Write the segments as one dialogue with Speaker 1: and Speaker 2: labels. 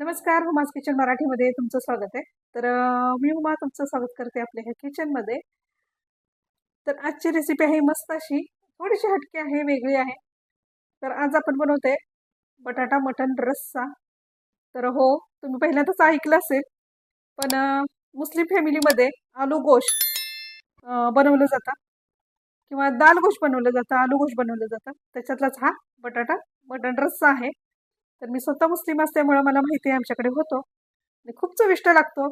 Speaker 1: नमस्कार हुमाज किचन मराठीमध्ये तुमचं स्वागत आहे. तर मी हुमा तुमचं स्वागत करते आपल्या ह्या किचनमध्ये तर आजची रेसिपी आहे मस्त अशी. थोडीशी हटकी आहे वेगळी आहे. तर आज आपण बनवते बटाटा मटन रस्सा. तर हो तुम्ही पहिल्यांदाच ऐकलं असेल पण मुस्लिम फॅमिलीमध्ये आलू गोश बनवलं जातं. किंवा दाल गोश बनवलं जातं आलू गोश बनवलं जातं. त्याच्यातलाच हा बटाटा मटन रस्सा आहे. तर मी स्वतः मुस्लिम असल्यामुळं मला माहिती आहे आमच्याकडे होतो. आणि खूप चविष्ट लागतो.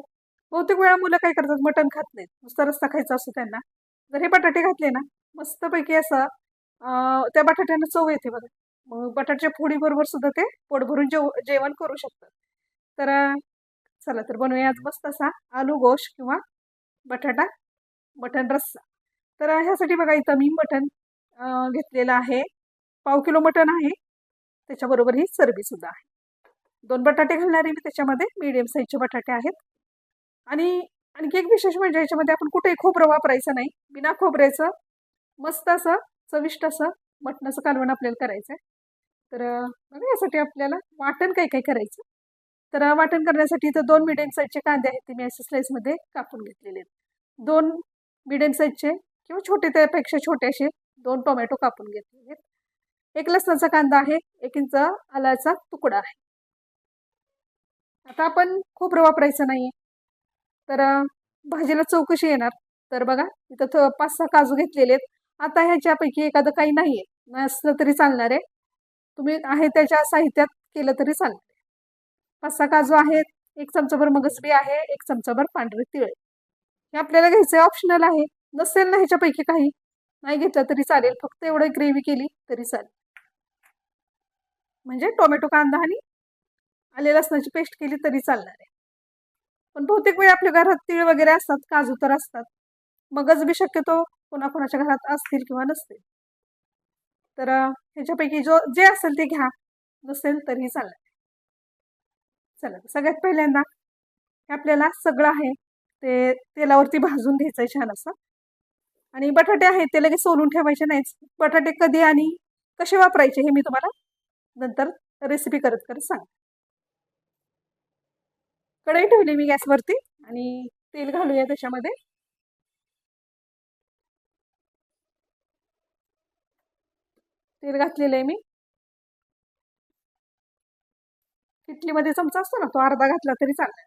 Speaker 1: बहुतेक वेळा मुलं काय करतात मटण खात नाहीत. नुसता रस्ता खायचा असतो त्यांना. जर हे बटाटे घातले ना मस्तपैकी असं त्या बटाट्यानं चव येते बघा. मग बटाट्याच्या फोडीबरोबर सुद्धा ते पोट भरून जेव जेवण करू शकतात. तर चला तर बनवूया आज मस्त असा आलू गोश किंवा बटाटा मटण रस्सा. तर ह्यासाठी बघा इथं मी मटण घेतलेलं आहे. पाव किलो मटण आहे. त्याच्याबरोबर ही चरबी सुद्धा आहे. दोन बटाटे घालणारे मी त्याच्यामध्ये मीडियम साईजचे बटाटे आहेत. आणि आणखी एक विशेष म्हणजे याच्यामध्ये आपण कुठेही खोबरं वापरायचं नाही. बिना खोबऱ्याचं मस्त असं चविष्ट असं मटणाचं कालवण आपल्याला करायचं आहे तर बघा यासाठी आपल्याला वाटण काही काही करायचं? तर वाटण करण्यासाठी इथं दोन मिडियम साईजचे कांदे आहेत ते मी असे स्लाईसमध्ये कापून घेतलेले आहेत. दोन मिडियम साईजचे किंवा छोटे त्यापेक्षा छोटे असे दोन टोमॅटो कापून घेतलेले आहेत. एक लसणाचा कांदा आहे एक इंच आलाचा तुकडा आहे. आता आपण खोबरं वापरायचं नाहीये. तर भाजीला चौकशी येणार. तर बघा इथं पाच सहा काजू घेतलेले आहेत. आता ह्याच्यापैकी एखादं काही नाहीये. नसलं तरी चालणार आहे. तुम्ही आहे त्याच्या साहित्यात केलं तरी चालणार आहे. पाच सहा काजू आहेत एक चमचाभर मगसबी आहे एक चमचाभर पांढरे तिळ. हे आपल्याला घ्यायचं ऑप्शनल आहे. नसेल ना ह्याच्यापैकी काही नाही घेतलं तरी चालेल. फक्त एवढं ग्रेव्ही केली तरी चालेल. म्हणजे टोमॅटो कांदा आणि आले लसणाची पेस्ट केली तरी चालणार आहे. पण बहुतेक वेळी आपल्या घरात तीळ वगैरे असतात काजू तर असतात. मगच बी शक्यतो कोणाकोणाच्या घरात असतील किंवा नसतील. तर ह्याच्यापैकी जो जे असेल ते घ्या. नसेल तरीही चालणार आहे. चला सगळ्यात पहिल्यांदा हे आपल्याला सगळं आहे ते तेलावरती भाजून घ्यायचं आहे छान असं. आणि बटाटे आहेत ते लगेच सोलून ठेवायचे नाहीच बटाटे कधी आणि कसे वापरायचे हे मी तुम्हाला नंतर रेसिपी करत करत सांग. कढई ठेवली मी गॅसवरती आणि तेल घालूया त्याच्यामध्ये. तेल घातलेलं आहे मी. किटलीमध्ये चमचा असतो ना तो अर्धा घातला तरी चालेल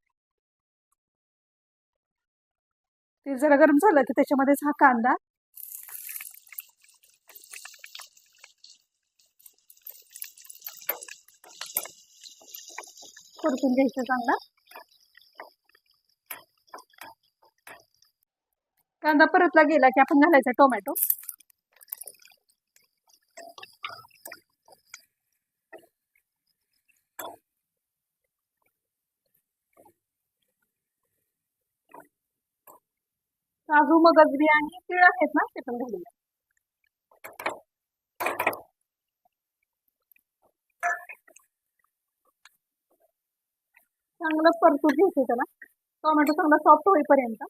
Speaker 1: तेल जरा गरम झालं तर त्याच्यामध्येच हा कांदा परतून घ्यायचं चांगला. कांदा परतला गेला की आपण घालायचा टोमॅटो. काजू मगजरी आणि तीळ आहेत ना ते पण घालूया. चांगलं परतून घ्यायचं त्याला टोमॅटो चांगला सॉफ्ट होईपर्यंत.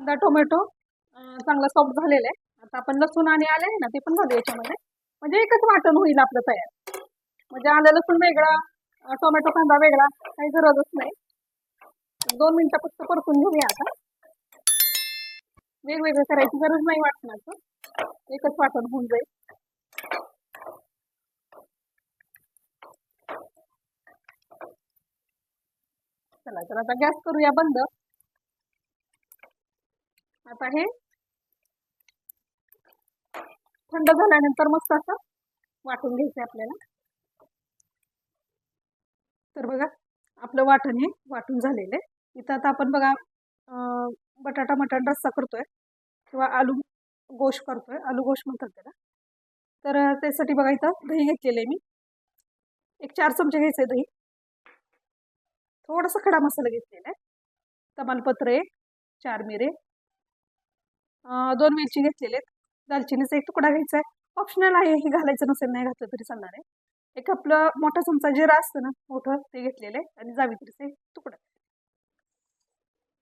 Speaker 1: कांदा टोमॅटो चांगला सॉफ्ट झालेला आहे. आता आपण लसूण आणि आले आहे ना ते पण घालू याच्यामध्ये. म्हणजे एकच वाटण होईल आपलं तयार. म्हणजे आलं लसूण वेगळा टोमॅटो कांदा वेगळा काही गरजच नाही. दोन मिनिटं फक्त परतून घेऊया आता. वेगवेगळं करायची गरज नाही वाटणार एकच वाटण होऊन जाईल. झाला तर आता गॅस करूया बंद. आता हे थंड झाल्यानंतर मस्त असं वाटून घ्यायचं आपल्याला. तर बघा आपलं वाटण हे वाटून झालेलं आहे. इथं आता आपण बघा बटाटा मटण रस्सा करतोय किंवा आलू गोश करतोय. आलू गोश म्हणतात त्याला. तर त्यासाठी बघा इथं दही घेतलेलं आहे मी. एक चार चमचे घ्यायचे दही. थोडासा खडा मसाला घेतलेला आहे. तमालपत्र एक चार मिरे दोन मिरची घेतलेले आहेत. दालचिनीचा एक तुकडा घ्यायचा आहे. ऑप्शनल आहे हे घालायचं नसेल नाही घातलं तरी चालणार आहे. एक आपलं मोठा चमचा जिरा असतं ना मोठं ते घेतलेलं आहे. आणि जावित्रीचा एक तुकडा.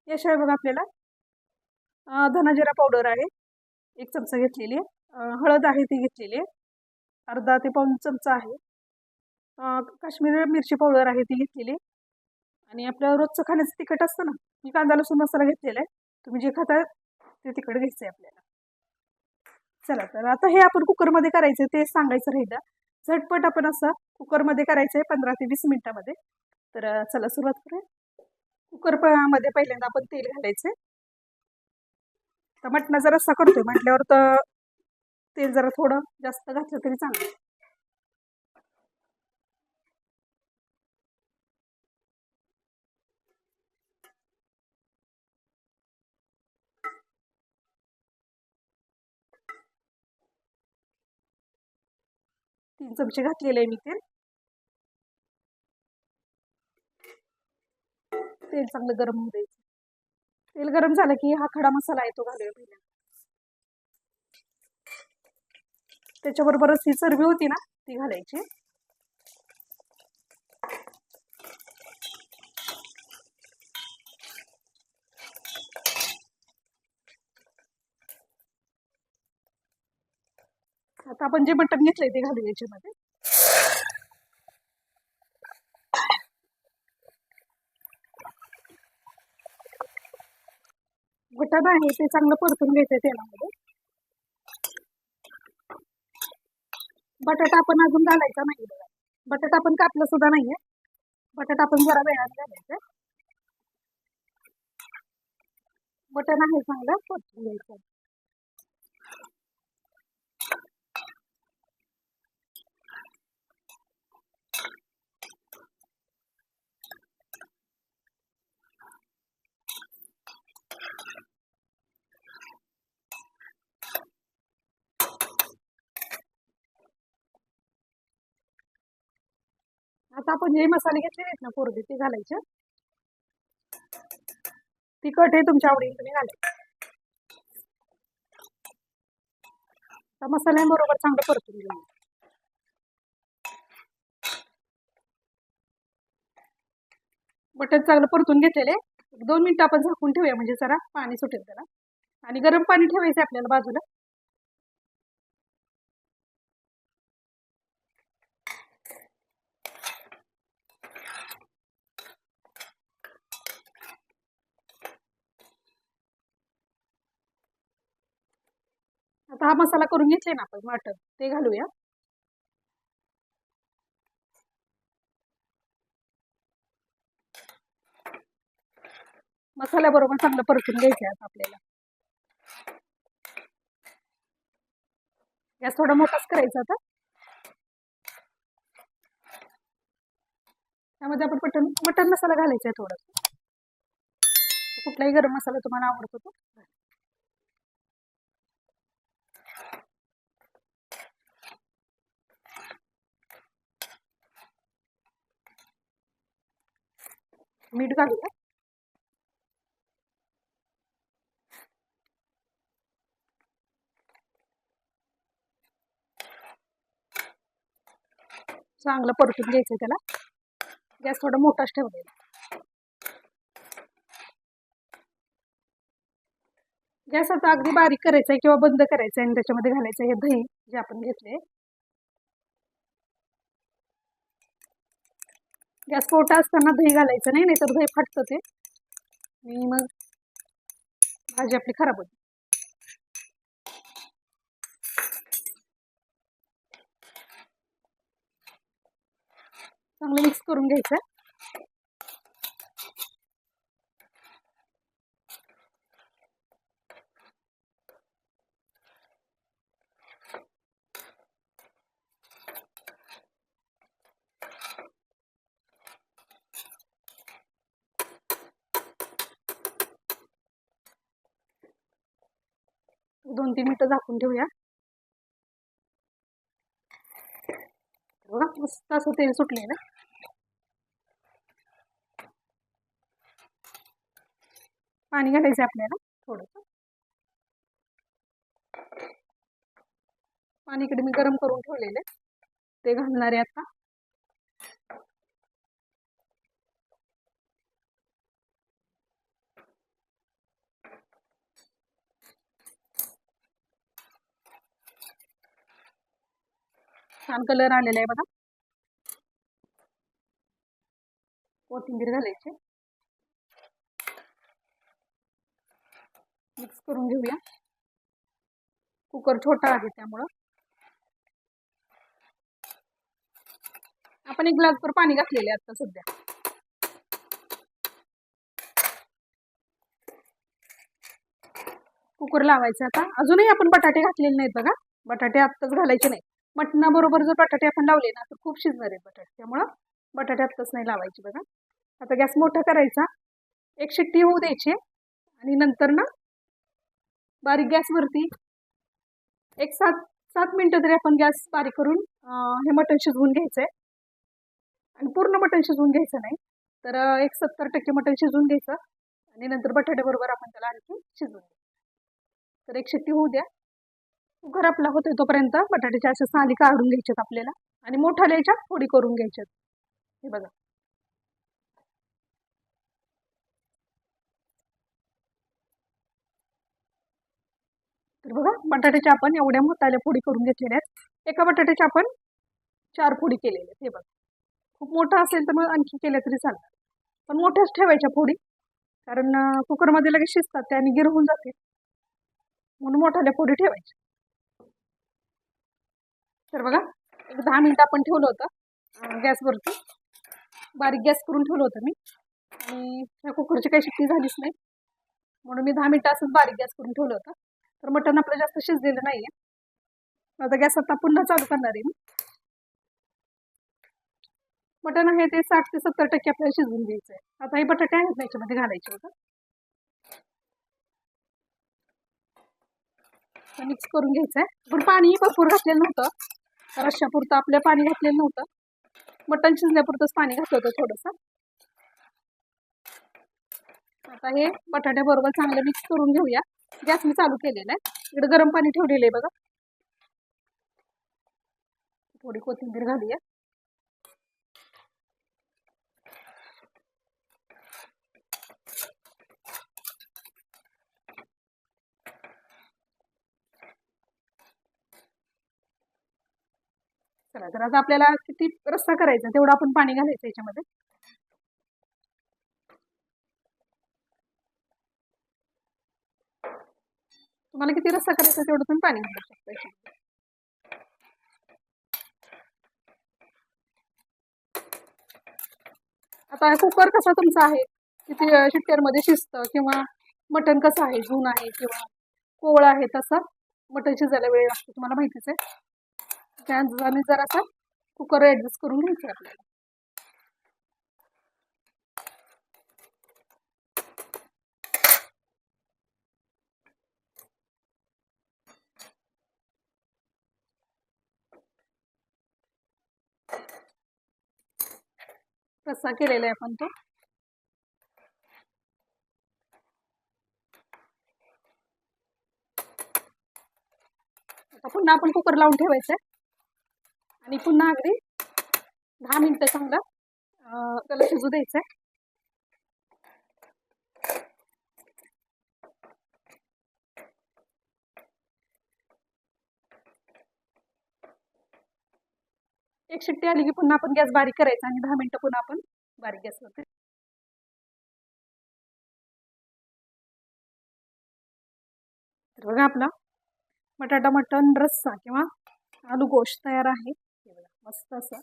Speaker 1: याशिवाय बघा आपल्याला धनाजिरा पावडर आहे. एक चमचा घेतलेली आहे. हळद आहे ती घेतलेली आहे. अर्धा ते पाऊण चमचा आहे. अं, काश्मीरी मिरची पावडर आहे ती घेतलेली आणि आपलं रोजचं खाण्याचं तिखट असतं ना मी कांदा लसूण मसाला घेतलेला आहे. तुम्ही जे खाता ते तिखट घ्यायचं आहे आपल्याला. चला तर आता हे आपण कुकरमध्ये करायचं आहे ते सांगायचं राहिलं. झटपट आपण असं कुकरमध्ये करायचं आहे पंधरा ते वीस मिनटामध्ये. तर चला सुरुवात करूया. कुकरमध्ये पहिल्यांदा आपण तेल घालायचं तर मटणाचा रस्सा करतोय म्हटल्यावर तर तेल जरा थोडं जास्त घातलं तरी चांगलं तीन चमचे घातलेले आहे मी तेल. तेल चांगलं गरम होऊ द्यायचं. तेल गरम झालं की हा खडा मसाला आहे तो घालूया पहिला. त्याच्याबरोबरच ही चरबी होती ना ती घालायची. आता आपण जे मटण घेतलंय ते घालू याच्यामध्ये. मटण आहे ते चांगलं परतून घ्यायचं तेलामध्ये. बटाटा आपण अजून घालायचा नाही बघा. बटाटा आपण कापला सुद्धा नाहीये. बटाटा आपण जरा वेळात घालायचं. बटन आहे चांगलं परतून घ्यायचं. आता आपण जे मसाले घेतलेले आहेत ना कोरडे ते घालायचे. तिखट हे तुमच्या आवडीने तुम्ही घालायचं मसाल्याबरोबर मसाल्यांबरोबर चांगलं परतून घेऊ बटन चांगलं परतून घेतलेले दोन मिनिटं आपण झाकून ठेवूया म्हणजे जरा पाणी सुटेल त्याला. आणि गरम पाणी ठेवायचं आपल्याला बाजूला. आता हा मसाला करून घेतले ना आपण मटर ते घालूया. मसाल्याबरोबर चांगलं परतून घ्यायचं आता आपल्याला. गॅस थोडा मोठाच करायचा आता. त्यामध्ये आपण मटन मटन मसाला घालायचा आहे थोडा. कुठलाही गरम मसाला तुम्हाला आवडतो तो. मीठ घालूया चांगलं परतून घ्यायचं त्याला. गॅस थोडा मोठाच ठेवलेला गॅस आता अगदी बारीक करायचा आहे किंवा बंद करायचा आहे आणि त्याच्यामध्ये घालायचं हे दही जे आपण घेतले गॅस मोठा असताना दही घालायचं नाही नाहीतर दही फाटतं ते. आणि मग भाजी आपली खराब होते. चांगलं मिक्स करून घ्यायचं. दोन तीन मिनिटं झाकून ठेवूया. बघा मस्त असं तेल सुटले ना. पाणी घालायचं आपल्याला थोडंसं. पाणी इकडे मी गरम करून ठेवलेलं ते घालणार आहे आता. छान कलर आलेला आहे बघा. कोथिंबीर घालायची. मिक्स करून घेऊया. कुकर छोटा आहे त्यामुळं. आपण एक ग्लासभर पाणी घातलेले आता सध्या. कुकर लावायचा आता. अजूनही आपण बटाटे घातलेले नाहीत बघा. बटाटे आत्ताच घालायचे नाही मटणाबरोबर जर बटाटे आपण लावले ना तर खूप शिजणार आहेत बटाटे. त्यामुळं बटाटे आत्ताच नाही लावायची बघा. आता गॅस मोठा करायचा. एक शिट्टी होऊ द्यायची आणि नंतर ना बारीक गॅसवरती एक सात सात मिनटं तरी आपण गॅस बारीक करून हे मटण शिजवून घ्यायचं आहे आणि पूर्ण मटण शिजवून घ्यायचं नाही तर एक सत्तर टक्के मटण शिजवून घ्यायचं. आणि नंतर बटाट्याबरोबर आपण त्याला आणखी शिजवून घ्यायचं. तर एक शिट्टी होऊ द्या. कुकर आपला होतो तोपर्यंत बटाट्याच्या अशा साली काढून घ्यायच्यात आपल्याला. आणि मोठ्या लिहायच्या फोडी करून घ्यायच्यात. हे बघा. तर बघा बटाट्याच्या आपण एवढ्या मोठ्याल्या फोडी करून घेतलेल्या आहेत. एका बटाट्याच्या आपण चार फोडी केलेल्या आहेत. हे बघा. खूप मोठा असेल तर मग आणखी केल्या तरी चालतात. पण मोठ्याच ठेवायच्या फोडी. कारण कुकरमध्ये लगेच शिजतात त्या आणि गिरवून जाते. म्हणून मोठ्याल्या फोडी ठेवायच्या. तर बघा एक दहा मिनिटं आपण ठेवलं होतं गॅसवरती. बारीक गॅस करून ठेवलं होतं मी. आणि त्या कुकरची काही शिट्टी झालीच नाही. म्हणून मी दहा मिनिटं असंच बारीक गॅस करून ठेवलं होतं. तर मटण आपलं जास्त शिजलेलं नाही आहे आता गॅस आता पुन्हा चालू करणार आहे मी. मटण आहे ते साठ ते सत्तर टक्के आपल्याला शिजवून घ्यायचं आहे. आता हे बटाटे आहेत ना याच्यामध्ये घालायचे होतं मिक्स करून घ्यायचं आहे. पण पाणी भरपूर घातलेलं नव्हतं. रश्शापुरतं आपलं पाणी घातलेलं नव्हतं. मटण शिजण्यापुरतंच पाणी घातलं होतं थोडंसं. आता हे बटाट्याबरोबर चांगलं मिक्स करून घेऊया. गॅस मी चालू केलेला आहे. इकडे गरम पाणी ठेवलेलं आहे बघा. थोडी कोथिंबीर घालूया. चला तर आता आपल्याला किती रस्सा करायचा तेवढं आपण पाणी घालायचं याच्यामध्ये. तुम्हाला किती रस्सा करायचा तेवढं तुम्ही पाणी घालू शकता याच्यामध्ये. आता कुकर कसा तुमचा आहे? किती शिट्ट्यांमध्ये शिजतं किंवा मटण कसं आहे? झून आहे किंवा कोवळ आहे तसा? मटण शिजायला वेळ लागतो तुम्हाला माहितीच आहे. त्या आणि जरासा कुकर ऍडजस्ट करून घ्यायचा आपल्याला. कसा केलेला आहे आपण तो? पुन्हा आपण कुकर लावून ठेवायचं आहे आणि पुन्हा अगदी दहा मिनिटं चांगला कलर त्याला शिजू द्यायचं आहे एक शिट्टी आली की पुन्हा आपण गॅस बारीक करायचा आणि दहा मिनटं पुन्हा आपण बारीक गॅसवरती तर बघा आपला बटाटा मटण रस्सा किंवा आलू गोश तयार आहे. मस्त असं.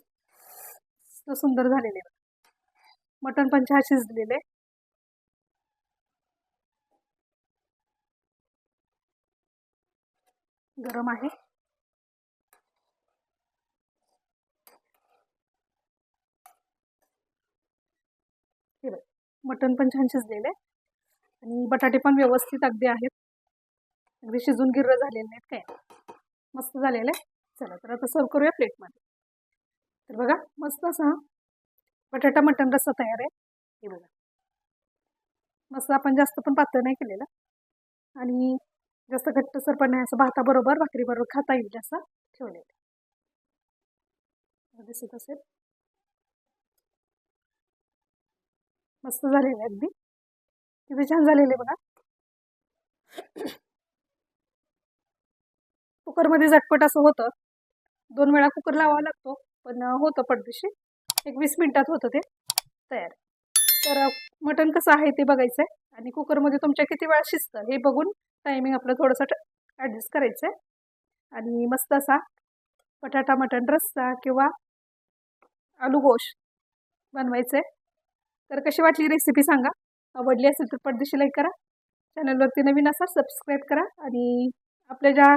Speaker 1: सुंदर झालेले आहे. बघा. मटण पण छान शिजलेले गरम आहे. हे बघ मटण पण छान शिजलेले आणि बटाटे पण व्यवस्थित अगदी आहेत. अगदी शिजून गिर्र झालेले नाहीत काय. मस्त झालेलं आहे. चला तर आता सर्व करूया प्लेटमध्ये. तर बघा मस्त असा बटाटा मटण रस्सा तयार आहे. हे बघा. मस्त आपण जास्त पण पातळ नाही केलेलं. आणि जास्त घट्टसर पण नाही असं भाताबरोबर भाकरीबरोबर खाता येईल जास्त. ठेवलेलं दिसत असेल. मस्त झालेलं आहे अगदी. किती छान झालेले बघा. कुकरमध्ये झटपट असं होतं. दोन वेळा कुकर लावावा लागतो. पण होतं पडदिशी. एक वीस मिनटात होतं ते. तयार. तर मटण कसं आहे ते बघायचं आहे आणि कुकरमध्ये तुमच्या किती वेळा शिजतं हे बघून टायमिंग आपलं थोडंसं ॲडजस्ट करायचं आहे आणि मस्त असा बटाटा मटण रस्सा किंवा आलू गोश बनवायचं आहे तर कशी वाटली रेसिपी सांगा. आवडली असेल तर पडदेशी लाईक करा. चॅनलवरती नवीन असा सबस्क्राईब करा. आणि आपल्या ज्या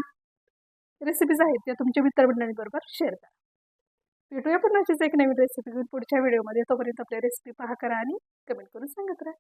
Speaker 1: रेसिपीज आहेत त्या तुमच्या मित्रमंडळींबरोबर शेअर करा. भेटूया पण अशीच एक नवीन रेसिपी घेऊन पुढच्या व्हिडिओमध्ये तोपर्यंत आपल्या रेसिपी पहा करा आणि कमेंट करून सांगत राहा.